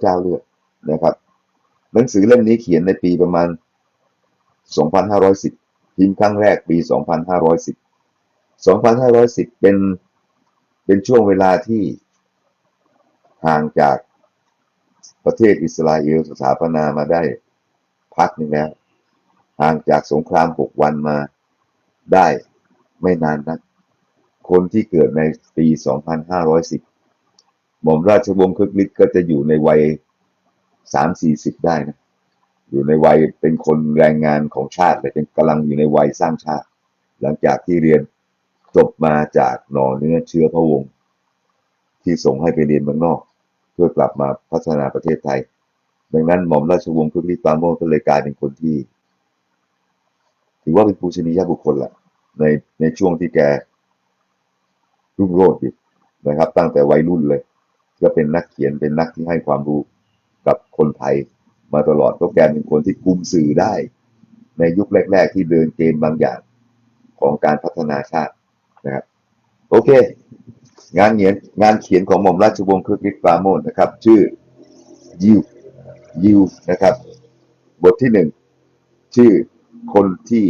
เจ้าเลือกนะครับ หนังสือเล่มนี้เขียนในปีประมาณ 2510 พิมพ์ครั้งแรกปี 2510 2510 เป็นเป็นช่วงเวลาที่ห่างจากประเทศอิสราเอลสถาปนามาได้พักหนึ่งแล้ว ห่างจากสงคราม 6 วันมาได้ไม่นานนักคนที่เกิดในปี 2510 หม่อมราชวงศ์คึกฤทธิ์ก็จะอยู่ในวัย3-40ได้นะอยู่ในวัยเป็นคนแรงงานของชาติเลยเป็นกำลังอยู่ในวัยสร้างชาติ หลังจากที่เรียนจบมาจากหน่อเนื้อเชื้อพระวงศ์ที่ส่งให้ไปเรียนเมืองนอก เพื่อกลับมาพัฒนาประเทศไทย ดังนั้นหม่อมราชวงศ์คึกฤทธิ์ปราโมก็เลยกลายเป็นคนที่ ถือว่าเป็นปูชนียบุคคลแหละในในช่วงที่แกรุ่งโรจน์อยู่นะครับ ตั้งแต่วัยรุ่นเลย ก็เป็นนักเขียนเป็นนักที่ให้ความรู้กับคนไทยมาตลอดก็แกเป็นคนที่คุมสื่อได้ ในยุคแรก ๆ ที่เดินเกมบางอย่างของการพัฒนาชาตินะครับ โอเค งานเขียนงานเขียนของหม่อมราชวงศ์คึกฤทธิ์ปราโมชนะครับ ชื่อยิวยิวนะครับ บทที่หนึ่งชื่อคนที่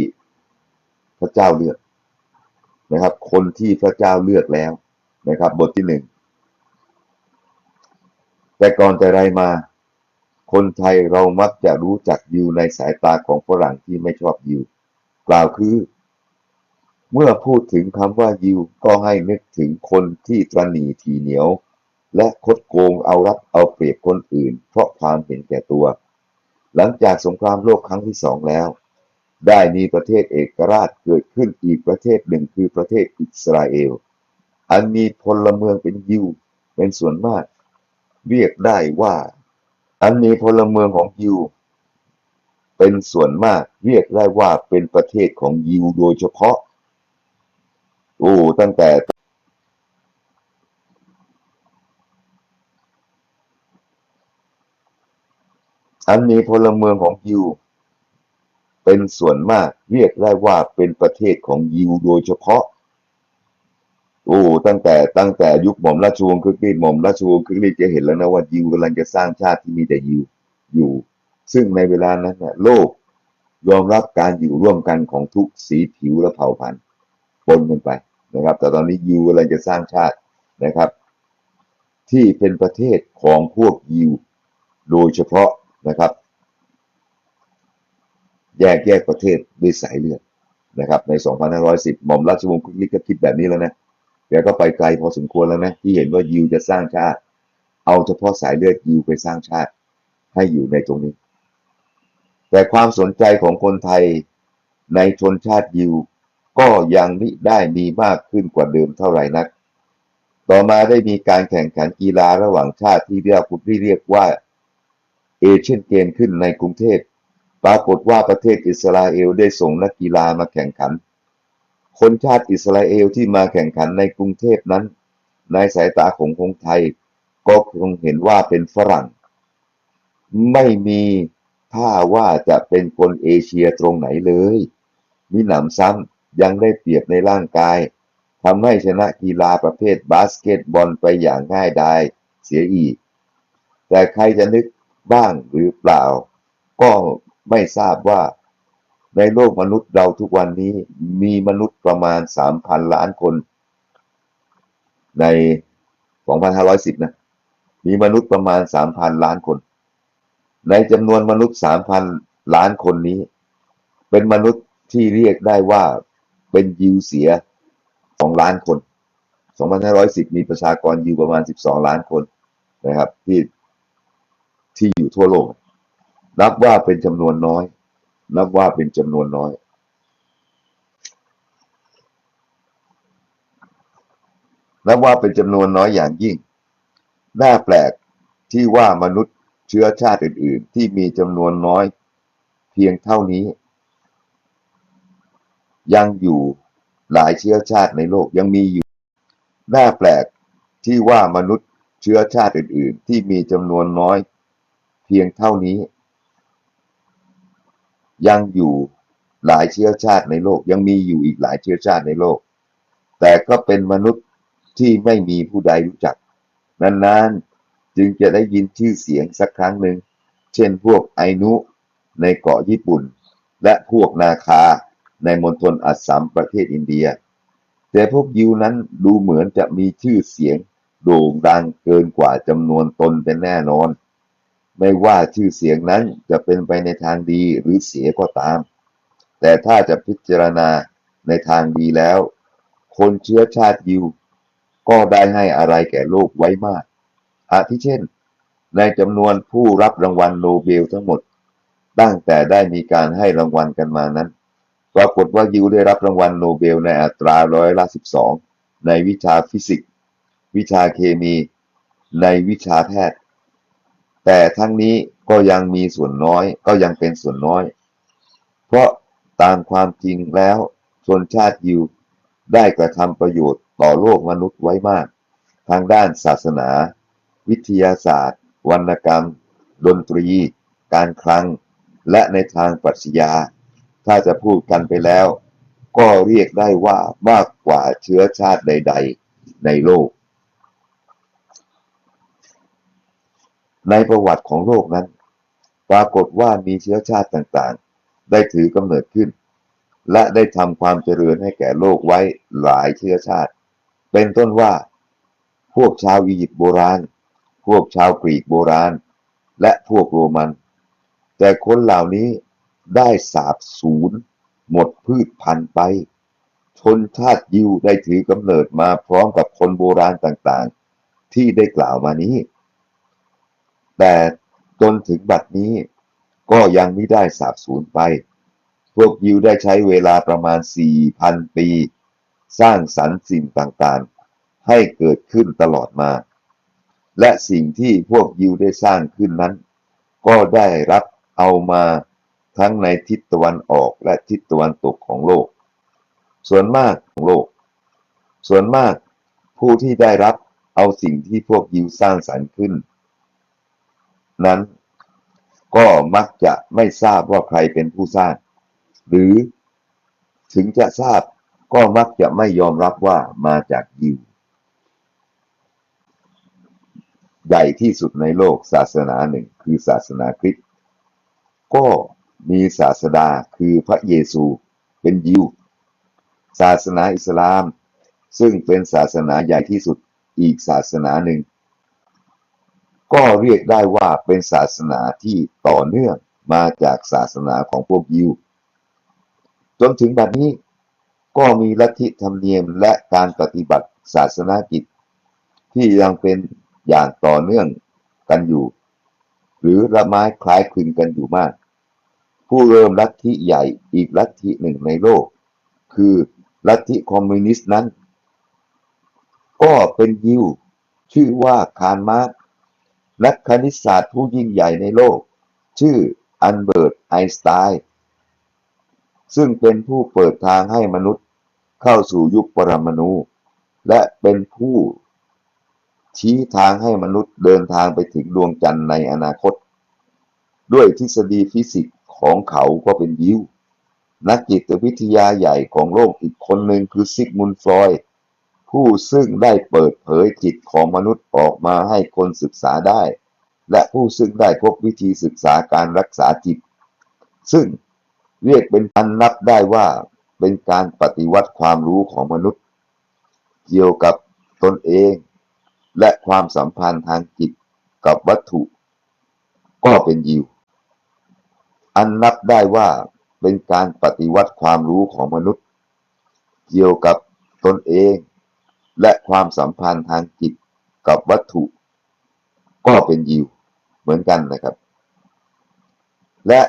พระเจ้าเลือกนะครับ คนที่พระเจ้าเลือกแล้วนะครับ บทที่หนึ่ง แต่ก่อนแต่ไรมา คนไทยเรามักจะรู้จักยิวในสายตาของฝรั่งที่ไม่ชอบยิว กล่าวคือ เมื่อพูดถึงคำว่ายิวก็ให้นึกถึงคนที่ตรณีทีเหนียว และคดโกงเอารัดเอาเปรียบคนอื่น เพราะความเห็นแก่ตัว หลังจากสงครามโลกครั้งที่สองแล้ว ได้มีประเทศเอกราชเกิดขึ้นอีกประเทศหนึ่งคือประเทศอิสราเอล อันมีพลเมืองเป็นยิวเป็นส่วนมาก เรียกได้ว่า อันมีพลเมืองของยิว เป็นส่วนมากเรียกได้ว่าเป็นประเทศของยิวโดยเฉพาะ โอ้ตั้งแต่อันมีพลเมืองของยิว เป็นส่วนมากเรียกได้ว่าเป็นประเทศของยิวโดยเฉพาะ โอ้ตั้งแต่ตั้งแต่ยุคหม่อมราชวงศ์คึกฤทธิ์หม่อมราชวงศ์คึกฤทธิ์จะเห็นแล้วนะว่ายิวกำลังจะสร้างชาติที่มีแต่ยิวอยู่ ซึ่งในเวลานั้นนะโลกยอมรับการอยู่ร่วมกันของทุกสีผิวและเผ่าพันธุ์ปนกันไปนะครับ แต่ตอนนี้ยิวกำลังจะสร้างชาตินะครับ ที่เป็นประเทศของพวกยิวโดยเฉพาะนะครับ แยกแยกประเทศด้วยสายเลือดนะครับ ใน 2510 หม่อมราชวงศ์คุกฤทธิ์ก็คิดแบบนี้แล้วนะ แกก็ไปไกลพอสมควรแล้วนะที่เห็นว่ายิวจะสร้างชาติ เอาเฉพาะสายเลือดยิวไปสร้างชาติ ให้อยู่ในตรงนี้ แต่ความสนใจของคนไทยในชนชาติยิวก็ยังมิได้มีมากขึ้นกว่าเดิมเท่าไหร่นัก ต่อมาได้มีการแข่งขันกีฬาระหว่างชาติที่เรียกคุณที่เรียกว่าเอเชียนเกมขึ้นในกรุงเทพ ปรากฏว่าประเทศอิสราเอลได้ส่งนักกีฬามาแข่งขัน คนชาติอิสราเอลที่มาแข่งขันในกรุงเทพนั้น ในสายตาของคนไทย ก็คงเห็นว่าเป็นฝรั่ง ไม่มีท่าว่าจะเป็นคนเอเชียตรงไหนเลย มีหนำซ้ำยังได้เปรียบในร่างกายทำให้ชนะกีฬาประเภทบาสเกตบอลไปอย่างง่ายดายเสียอีก แต่ใครจะนึกบ้างหรือเปล่า ก็ไม่ทราบว่า ในโลกมนุษย์เราทุกวันนี้มีมนุษย์ประมาณ3,000ล้านคน ใน2,510นะ มีมนุษย์ประมาณ3,000ล้านคน ในจำนวนมนุษย์3,000ล้านคนนี้ เป็นมนุษย์ที่เรียกได้ว่าเป็นยิวเสีย2ล้านคน2,510มีประชากรยิวประมาณ12ล้านคนนะครับที่ที่อยู่ทั่วโลก นับว่าเป็นจำนวนน้อย นับว่าเป็นจำนวนน้อยนับว่าเป็นจำนวนน้อยอย่างยิ่ง น่าแปลกที่ว่ามนุษย์เชื้อชาติอื่น ๆ ที่มีจำนวนน้อย เพียงเท่านี้ ยังอยู่หลายเชื้อชาติในโลกยังมีอยู่ น่าแปลกที่ว่ามนุษย์เชื้อชาติอื่น ๆ ที่มีจำนวนน้อย เพียงเท่านี้ ยังอยู่หลายเชื้อชาติในโลก ยังมีอยู่อีกหลายเชื้อชาติในโลก แต่ก็เป็นมนุษย์ที่ไม่มีผู้ใดรู้จัก นานๆจึงจะได้ยินชื่อเสียงสักครั้งหนึ่ง เช่นพวกไอนุในเกาะญี่ปุ่น และพวกนาคาในมณฑลอัสสัมประเทศอินเดีย แต่พวกยิวนั้นดูเหมือนจะมีชื่อเสียงโด่งดังเกินกว่าจำนวนตนเป็นแน่นอน ไม่ว่าชื่อเสียงนั้นจะเป็นไปในทางดีหรือเสียก็ตาม แต่ถ้าจะพิจารณาในทางดีแล้ว คนเชื้อชาติยิว ก็ได้ให้อะไรแก่โลกไว้มาก อาทิเช่น ในจำนวนผู้รับรางวัลโนเบลทั้งหมด ตั้งแต่ได้มีการให้รางวัลกันมานั้น ปรากฏว่ายิวได้รับรางวัลโนเบลในอัตราร้อยละสิบสองในวิชาฟิสิกส์ วิชาเคมี ในวิชาแพทย์ แต่ทั้งนี้ก็ยังมีส่วนน้อยก็ยังเป็นส่วนน้อย เพราะตามความจริงแล้วชนชาติยิวได้กระทำประโยชน์ต่อโลกมนุษย์ไว้มาก ทางด้านศาสนา วิทยาศาสตร์ วรรณกรรม ดนตรี การคลัง และในทางปรัชญา ถ้าจะพูดกันไปแล้ว ก็เรียกได้ว่ามากกว่าเชื้อชาติใด ๆ ในโลก ในประวัติของโลกนั้น ปรากฏว่ามีเชื้อชาติต่างๆ ได้ถือกำเนิดขึ้น และได้ทำความเจริญให้แก่โลกไว้หลายเชื้อชาติ เป็นต้นว่า พวกชาวอียิปต์โบราณ พวกชาวกรีกโบราณ และพวกโรมัน แต่คนเหล่านี้ได้สาบสูญหมดพืชพันธุ์ไปชนชาติยิวได้ถือกำเนิดมาพร้อมกับคนโบราณต่างๆ ที่ได้กล่าวมานี้ แต่จนถึงบัดนี้ก็ยังไม่ได้สาบสูญไป พวกยิวได้ใช้เวลาประมาณ 4,000 ปี สร้างสรรค์สิ่งต่างๆ ให้เกิดขึ้นตลอดมา และสิ่งที่พวกยิวได้สร้างขึ้นนั้น ก็ได้รับเอามาทั้งในทิศตะวันออกและทิศตะวันตกของโลก ส่วนมากของโลก ส่วนมากผู้ที่ได้รับเอาสิ่งที่พวกยิวสร้างสรรค์ขึ้น นั้น ก็มักจะไม่ทราบว่าใครเป็นผู้สร้าง หรือถึงจะทราบก็มักจะไม่ยอมรับว่ามาจากยิวใหญ่ที่สุดในโลกศาสนาหนึ่งคือศาสนาคริสต์ก็มีศาสดาคือพระเยซูเป็นยิว ศาสนาอิสลาม ซึ่งเป็นศาสนาใหญ่ที่สุดอีกศาสนาหนึ่ง ก็เรียกได้ว่าเป็นศาสนาที่ต่อเนื่องมาจากศาสนาของพวกยิว จนถึงบัดนี้ก็มีลัทธิธรรมเนียมและการปฏิบัติศาสนากิจ ที่ยังเป็นอย่างต่อเนื่องกันอยู่ หรือละไม้คล้ายคลึงกันอยู่มาก ผู้เริ่มลัทธิใหญ่อีกลัทธิหนึ่งในโลก คือลัทธิคอมมิวนิสต์นั้น ก็เป็นยิวชื่อว่าคาร์มาร์ก นักคณิตศาสตร์ผู้ยิ่งใหญ่ในโลก ชื่ออันเบิร์ตไอน์สไตน์ซึ่งเป็นผู้เปิดทางให้มนุษย์เข้าสู่ยุคปรมาณูและเป็นผู้ชี้ทางให้มนุษย์เดินทางไปถึงดวงจันทร์ในอนาคต ด้วยทฤษฎีฟิสิกส์ของเขาก็เป็นยิว นักจิตวิทยาใหญ่ของโลกอีกคนหนึ่งคือซิกมุนฟรอยด์ ผู้ซึ่งได้เปิดเผยจิตของมนุษย์ออกมาให้คนศึกษาได้ และผู้ซึ่งได้พบวิธีศึกษาการรักษาจิต ซึ่งเรียกเป็นอันนับได้ว่าเป็นการปฏิวัติความรู้ของมนุษย์ เกี่ยวกับตนเอง และความสัมพันธ์ทางจิตกับวัตถุ ก็เป็นยิว อันนับได้ว่าเป็นการปฏิวัติความรู้ของมนุษย์ เกี่ยวกับตนเอง ความสัมพันธ์ทางจิตกับวัตถุ ก็เป็นยิวเหมือนกันนะครับ และ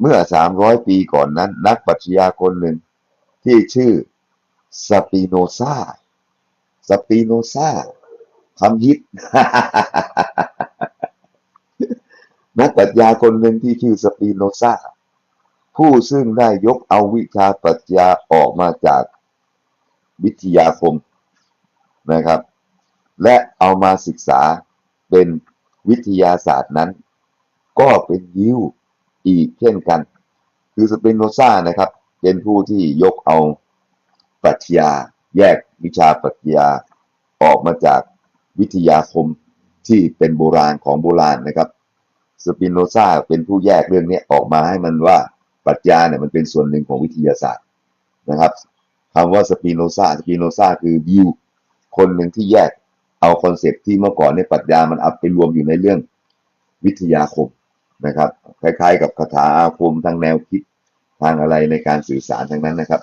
เมื่อ 300 ปีก่อนนั้น นักปรัชญาคนหนึ่งที่ชื่อสปิโนซาสปิโนซาทำฮิต นักปรัชญาคนหนึ่งที่ชื่อสปิโนซาผู้ซึ่งได้ยกเอาวิชาปรัชญาออกมาจากวิทยาคม นะครับ และเอามาศึกษาเป็นวิทยาศาสตร์นั้น ก็เป็นยิวอีกเช่นกัน คือสปิโนซานะครับ เป็นผู้ที่ยกเอาปรัชญาแยกวิชาปรัชญาออกมาจากวิทยาคมที่เป็นโบราณของโบราณนะครับ สปิโนซาเป็นผู้แยกเรื่องนี้ออกมาให้มันว่าปรัชญาเนี่ยมันเป็นส่วนหนึ่งของวิทยาศาสตร์นะครับคำว่าสปิโนซาสปิโนซาคือยิว คนหนึ่งที่แยกเอาคอนเซปต์ที่เมื่อก่อนในยปรัชญามันเอาไปรวมอยู่ในเรื่องวิทยาคมนะครับ คล้ายๆ กับคาถาอาคมทางแนวคิดทางอะไรในการสื่อสารทั้งนั้นนะครับ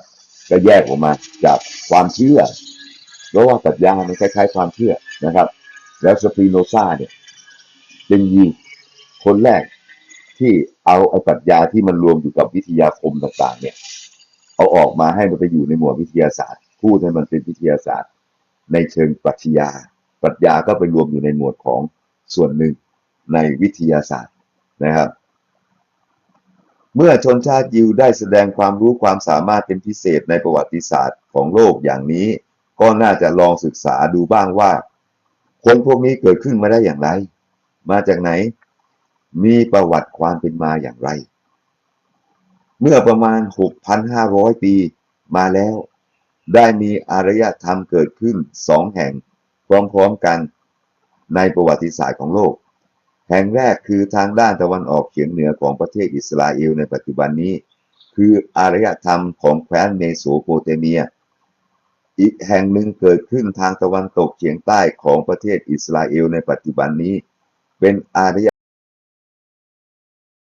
ก็แยกออกมาจากความเชื่อเพราะว่าปรัชญามันคล้าย ๆ ความเชื่อนะครับ แล้วสปิโนซาเนี่ยเป็นยิวคนแรกที่เอาไอ้ปรัชญาที่มันรวมอยู่กับวิทยาคมต่างๆ เนี่ย เอาออกมาให้มันไปอยู่ในหมวดวิทยาศาสตร์ พูดให้มันเป็นวิทยาศาสตร์ ในเชิงปรัชญา ปรัชญาก็ไปรวมอยู่ในหมวดของส่วนหนึ่งในวิทยาศาสตร์นะครับ เมื่อชนชาติยิวได้แสดงความรู้ความสามารถเป็นพิเศษในประวัติศาสตร์ของโลกอย่างนี้ ก็น่าจะลองศึกษาดูบ้างว่า คนพวกนี้เกิดขึ้นมาได้อย่างไร มาจากไหน มีประวัติความเป็นมาอย่างไร เมื่อประมาณ 6,500 ปีมาแล้ว ได้มีอารยธรรมเกิดขึ้นสองแห่งพร้อมๆกันในประวัติศาสตร์ของโลก แห่งแรกคือทางด้านตะวันออกเฉียงเหนือของประเทศอิสราเอลในปัจจุบันนี้ คืออารยธรรมของแคว้นเมโสโปเตเมีย อีกแห่งหนึ่งเกิดขึ้นทางตะวันตกเฉียงใต้ของประเทศอิสราเอลในปัจจุบันนี้ เป็นอารย